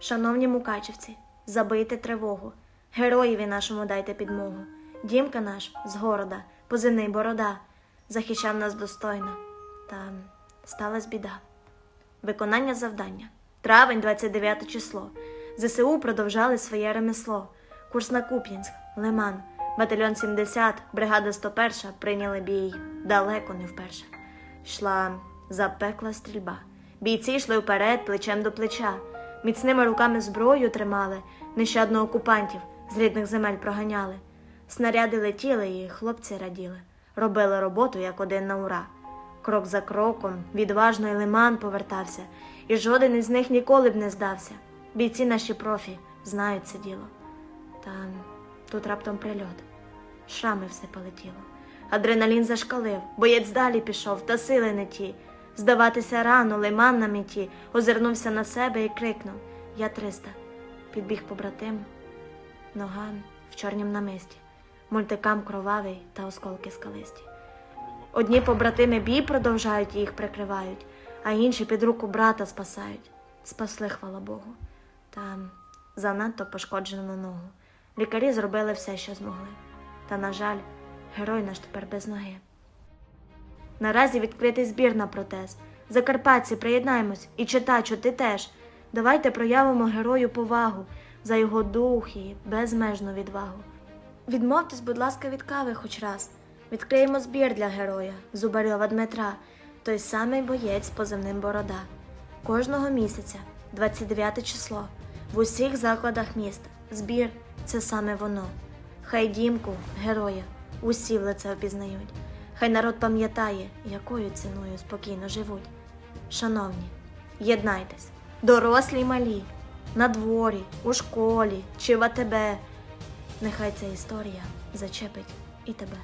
Шановні мукачівці, забийте тривогу, героєві нашому дайте підмогу. Дімка наш з города, позивний борода, захищав нас достойно. Та сталась біда. Виконання завдання. Травень, 29 число. ЗСУ продовжали своє ремесло. Курс на Куп'янськ, Лиман, батальйон 70, бригада 101 прийняли бій далеко не вперше. Йшла запекла стрільба. Бійці йшли вперед, плечем до плеча. Міцними руками зброю тримали, нещадно окупантів з рідних земель проганяли. Снаряди летіли, і хлопці раділи, робили роботу як один на ура. Крок за кроком відважно й лиман повертався, і жоден із них ніколи б не здався. Бійці наші профі знають це діло. Та тут раптом прильот, шрами все полетіло. Адреналін зашкалив, боєць далі пішов, та сили не ті. Здаватися рано, лиман на меті, озирнувся на себе і крикнув Я триста. Підбіг побратим, нога в чорнім намисті, мультикам кровавий та осколки скалисті. Одні побратими бій продовжають і їх прикривають, а інші під руку брата спасають. Спасли, хвала Богу. Та занадто пошкоджену ногу. Лікарі зробили все, що змогли. Та, на жаль, герой наш тепер без ноги. Наразі відкритий збір на протез. Закарпатці, приєднаємось і читачу, ти теж. Давайте проявимо герою повагу за його дух і безмежну відвагу. Відмовтесь, будь ласка, від кави хоч раз. Відкриємо збір для героя Зубарьова Дмитра, той самий боєць з позивним Борода. Кожного місяця, 29 число, в усіх закладах міста. Збір це саме воно. Хай дімку, героя, усі в лице впізнають. Хай народ пам'ятає, якою ціною спокійно живуть. Шановні, єднайтесь, дорослі й малі, на дворі, у школі чи в АТБ. Нехай ця історія зачепить і тебе.